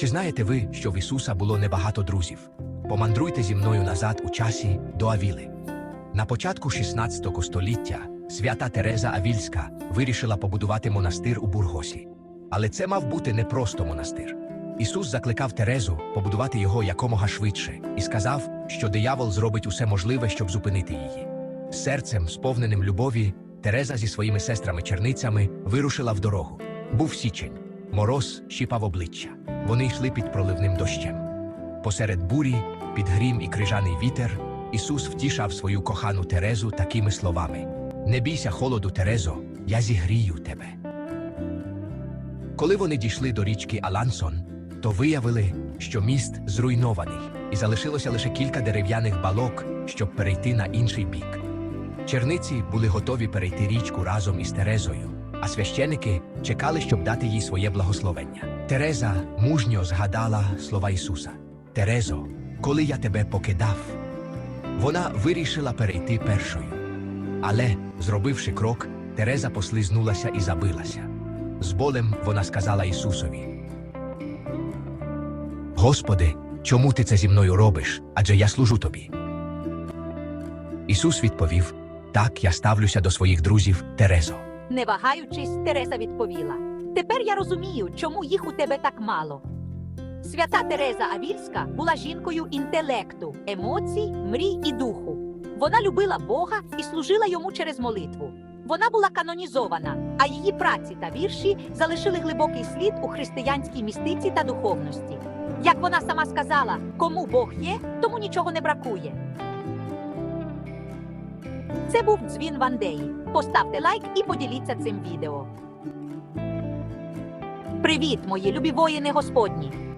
Чи знаєте ви, що в Ісуса було небагато друзів? Помандруйте зі мною назад у часі до Авіли. На початку 16 століття свята Тереза Авільська вирішила побудувати монастир у Бургосі. Але це мав бути не просто монастир. Ісус закликав Терезу побудувати його якомога швидше і сказав, що диявол зробить усе можливе, щоб зупинити її. Серцем, сповненим любові, Тереза зі своїми сестрами-черницями вирушила в дорогу. Був січень, мороз щіпав обличчя. Вони йшли під проливним дощем. Посеред бурі, під грім і крижаний вітер, Ісус втішав свою кохану Терезу такими словами: Не бійся холоду, Терезо, я зігрію тебе. Коли вони дійшли до річки Алансон, то виявили, що міст зруйнований, і залишилося лише кілька дерев'яних балок, щоб перейти на інший бік. Черниці були готові перейти річку разом із Терезою, а священики чекали, щоб дати їй своє благословення. Тереза мужньо згадала слова Ісуса: Терезо, коли я тебе покидав, вона вирішила перейти першою. Але, зробивши крок, Тереза послизнулася і забилася. З болем вона сказала Ісусові: Господи, чому ти це зі мною робиш? Адже я служу тобі. Ісус відповів: Так, я ставлюся до своїх друзів, Терезо. Не вагаючись, Тереза відповіла: Тепер я розумію, чому їх у тебе так мало. Свята Тереза Авільська була жінкою інтелекту, емоцій, мрій і духу. Вона любила Бога і служила йому через молитву. Вона була канонізована, а її праці та вірші залишили глибокий слід у християнській містиці та духовності. Як вона сама сказала, кому Бог є, тому нічого не бракує. Це був дзвін Вандеї. Поставте лайк і поділіться цим відео. Привіт, мої любі воїни Господні!